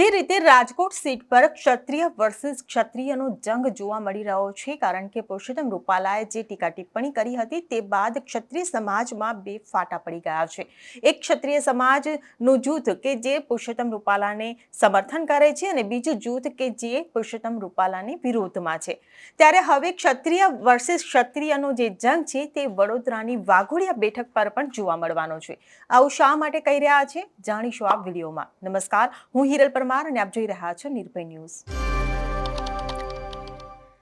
જે રીતે રાજકોટ સીટ પર ક્ષત્રિય વર્સિસ ક્ષત્રિયનો જંગ જોવા મળી રહ્યો છે, કારણ કે પુરુષોત્તમ રૂપાલાએ જે ટીકા ટિપ્પણી કરી હતી, તે બાદ ક્ષત્રિય સમાજમાં બે ફાટા પડી ગયા છે. એક ક્ષત્રિય સમાજનું જૂથ કે જે પુરુષોત્તમ રૂપાલાને સમર્થન કરે છે અને બીજું જૂથ કે જે પુરુષોત્તમ રૂપાલાની વિરોધમાં છે. ત્યારે હવે ક્ષત્રિય વર્સિસ ક્ષત્રિયનો જે જંગ છે, તે વડોદરાની વાઘોડિયા બેઠક પર પણ જોવા મળવાનો છે. આવું શા માટે કહી રહ્યા છે, જાણીશું આ વિડીયોમાં. નમસ્કાર, હું હિરલ પરમાર અને આપ જોઈ રહ્યા છો નિર્ભય ન્યૂઝ.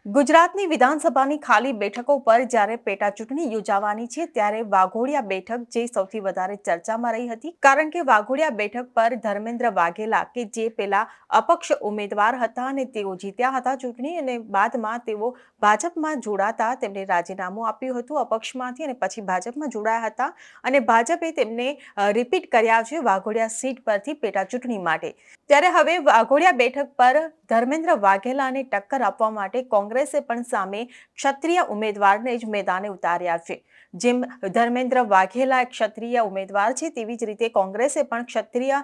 ગુજરાતની વિધાનસભાની ખાલી બેઠકો પર જ્યારે પેટા ચૂંટણી યોજાવાની છે, ત્યારે વાઘોડિયા બેઠક જે સૌથી વધારે ચર્ચામાં રહી હતી, કારણ કે વાઘોડિયા બેઠક પર ધર્મેન્દ્ર વાઘેલા કે જે પેલા અપક્ષ ઉમેદવાર હતા અને તેઓ જીત્યા હતા ચૂંટણી અને બાદમાં તેઓ ભાજપમાં જોડાતા તેમણે રાજીનામું આપ્યું હતું અપક્ષમાંથી અને પછી ભાજપમાં જોડાયા હતા અને ભાજપે તેમને રિપીટ કર્યા છે વાઘોડિયા સીટ પરથી પેટા ચૂંટણી માટે. ત્યારે હવે વાઘોડિયા બેઠક પર ધર્મેન્દ્ર વાઘેલાને ટક્કર આપવા માટે કોંગ્રેસે પણ સામે ક્ષત્રિય ઉમેદવારને જ મેદાને ઉતાર્યા છે. જેમ ધર્મેન્દ્ર વાઘેલા ક્ષત્રિય ઉમેદવાર છે, તેવી જ રીતે કોંગ્રેસે પણ ક્ષત્રિય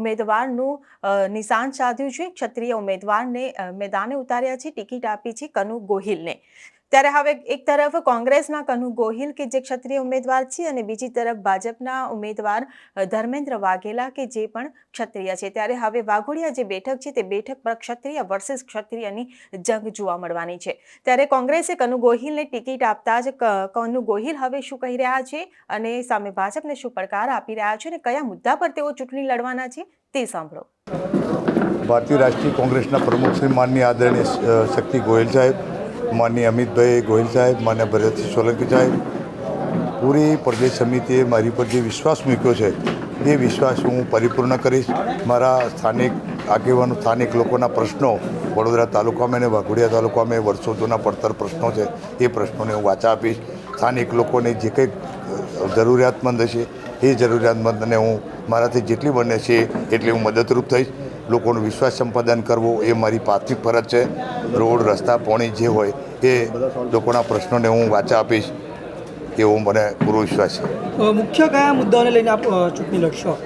ઉમેદવારનું નિશાન સાધ્યું છે. ક્ષત્રિય ઉમેદવારને મેદાને ઉતાર્યા છે. ટિકિટ આપી છે કનુ ગોહિલને. ત્યારે હવે એક તરફ કોંગ્રેસના કનુ ગોહિલ કે જે ક્ષત્રિય ઉમેદવાર છે અને બીજી તરફ ભાજપના ઉમેદવાર ધર્મેન્દ્ર વાઘેલા કે જે પણ ક્ષત્રિય છે. ત્યારે હવે વાઘોડિયા જે બેઠક છે તે બેઠક પર ક્ષત્રિય વર્સિસ ક્ષત્રિયની જંગ જોવા મળવાની છે. ત્યારે કોંગ્રેસે કનુ ગોહિલને ટિકિટ આપતા જ કનુ ગોહિલ હવે શું કહી રહ્યા છે અને સામે ભાજપને શું પડકાર આપી રહ્યા છે અને કયા મુદ્દા પર તેઓ ચૂંટણી લડવાના છે તે સાંભળો. ભારતીય રાષ્ટ્રીય કોંગ્રેસના પ્રમુખ શ્રી માનની આદરણીય શક્તિ ગોયલ સાહેબ. માનનીય અમિતભાઈ ગોહિલ સાહેબ, માન્ય ભરતસિંહ સોલંકી સાહેબ, પૂરી પ્રદેશ સમિતિએ મારી પર જે વિશ્વાસ મૂક્યો છે, એ વિશ્વાસ હું પરિપૂર્ણ કરીશ. મારા સ્થાનિક આગેવાનો, સ્થાનિક લોકોના પ્રશ્નો, વડોદરા તાલુકામાં અને વાઘોડિયા તાલુકામાં વર્ષો જૂના પડતર પ્રશ્નો છે, એ પ્રશ્નોને હું વાચા આપીશ. સ્થાનિક લોકોને જે કંઈક જરૂરિયાતમંદ હશે, એ જરૂરિયાતમંદને હું મારાથી જેટલી બને છે, એટલી હું મદદરૂપ થઈશ. લોકોનો વિશ્વાસ સંપાદન કરવો એ મારી પ્રાથમિક ફરજ છે રોડ, રસ્તા, પાણી જે હોય એ લોકોના પ્રશ્નોને હું વાચા આપીશ એવો મને પૂરો વિશ્વાસ છે મુખ્ય કયા મુદ્દાઓને લઈને આપ ચૂંટણી લડશો?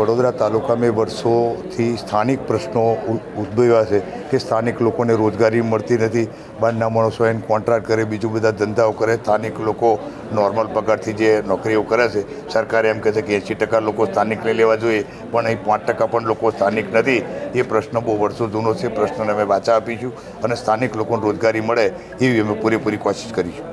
વડોદરા તાલુકામાં વર્ષોથી સ્થાનિક પ્રશ્નો ઉદ્ભવ્યા છે કે સ્થાનિક લોકોને રોજગારી મળતી નથી, બહારના માણસો એને કોન્ટ્રાક્ટ કરે, બીજું બધા ધંધાઓ કરે, સ્થાનિક લોકો નોર્મલ પગારથી જે નોકરીઓ કરે છે, સરકારે એમ કહે છે કે એંસી ટકા લોકો સ્થાનિકને લેવા જોઈએ, પણ અહીં પાંચ ટકા પણ લોકો સ્થાનિક નથી. એ પ્રશ્ન બહુ વર્ષો જૂનો છે પ્રશ્નને અમે વાચા આપીશું અને સ્થાનિક લોકોને રોજગારી મળે એવી અમે પૂરેપૂરી કોશિશ કરીશું.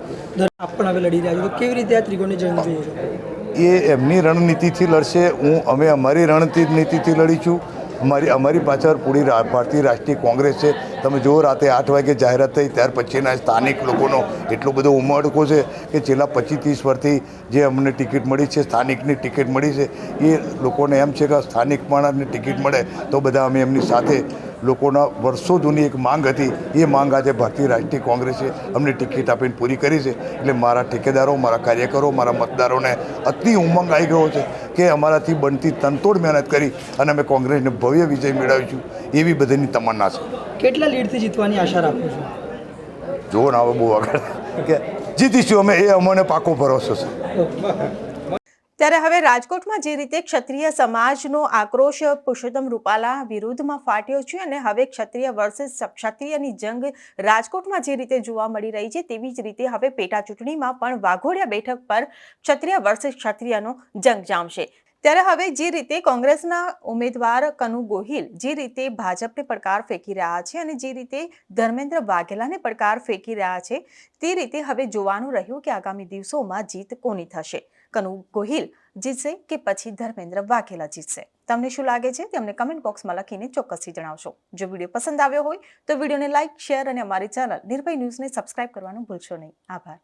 આપણે લડી રહ્યા છો. કેવી રીતે આ ત્રિકોણની જંગ જોઈએ? એ એમની રણનીતિથી લડશે. હું, અમે અમારી રણનીતિથી લડીશું. અમારી અમારી પાછળ પૂરી ભારતીય રાષ્ટ્રીય કોંગ્રેસ છે. તમે જુઓ, રાતે આઠ વાગે જાહેરાત થઈ, ત્યાર પછીના સ્થાનિક લોકોનો એટલો બધો ઉમળકો છે કે છેલ્લા પચીસ ત્રીસ વર્ષથી જે અમને ટિકિટ મળી છે, સ્થાનિકની ટિકિટ મળી છે, એ લોકોને એમ છે કે સ્થાનિક માણસને ટિકિટ મળે તો બધા અમે એમની સાથે લોકોના વર્ષો જૂની એક માંગ હતી. એ માંગ આજે ભારતીય રાષ્ટ્રીય કોંગ્રેસે અમને ટિકિટ આપીને પૂરી કરી છે. એટલે મારા ઠેકેદારો મારા કાર્યકરો મારા મતદારોને અતિ ઉમંગ આવી ગયો છે કે અમારાથી બનતી તનતોડ મહેનત કરી અને અમે કોંગ્રેસને ભવ્ય વિજય મેળવીશું. એવી બધાની તમન્ના છે. કેટલા લીડથી જીતવાની આશા રાખું છું? જુઓ ને હવે બહુ આગળ. કે જીતીશું અમે એ અમને પાકો ભરોસો છે. ત્યારે હવે રાજકોટમાં જે રીતે ક્ષત્રિય સમાજનો આક્રોશ પુરુષોત્તમ રૂપાલા વિરુદ્ધમાં ફાટ્યો છે અને હવે ક્ષત્રિય વર્સિસ ક્ષત્રિયની જંગ રાજકોટમાં જે રીતે જોવા મળી રહી છે તેવી જ રીતે હવે પેટા ચૂંટણીમાં પણ વાઘોડિયા બેઠક પર ક્ષત્રિય વર્સિસ ક્ષત્રિયનો જંગ જામશે. ત્યારે હવે જે રીતે કોંગ્રેસના ઉમેદવાર કનુ ગોહિલ જે રીતે ભાજપને પડકાર ફેંકી રહ્યા છે અને જે રીતે ધર્મેન્દ્ર વાઘેલાને પડકાર ફેંકી રહ્યા છે તે રીતે હવે જોવાનું રહ્યું કે આગામી દિવસોમાં જીત કોની થશે. કનુ ગોહિલ જીતશે કે પછી ધર્મેન્દ્ર વાઘેલા જીતશે? તમને શું લાગે છે તે અમને કમેન્ટ બોક્સમાં લખીને ચોક્કસથી જણાવશો. જો વીડિયો પસંદ આવ્યો હોય તો વિડીયોને લાઇક શેર અને અમારી ચેનલ નિર્ભય ન્યૂઝને સબસ્ક્રાઇબ કરવાનું ભૂલશો નહીં. આભાર.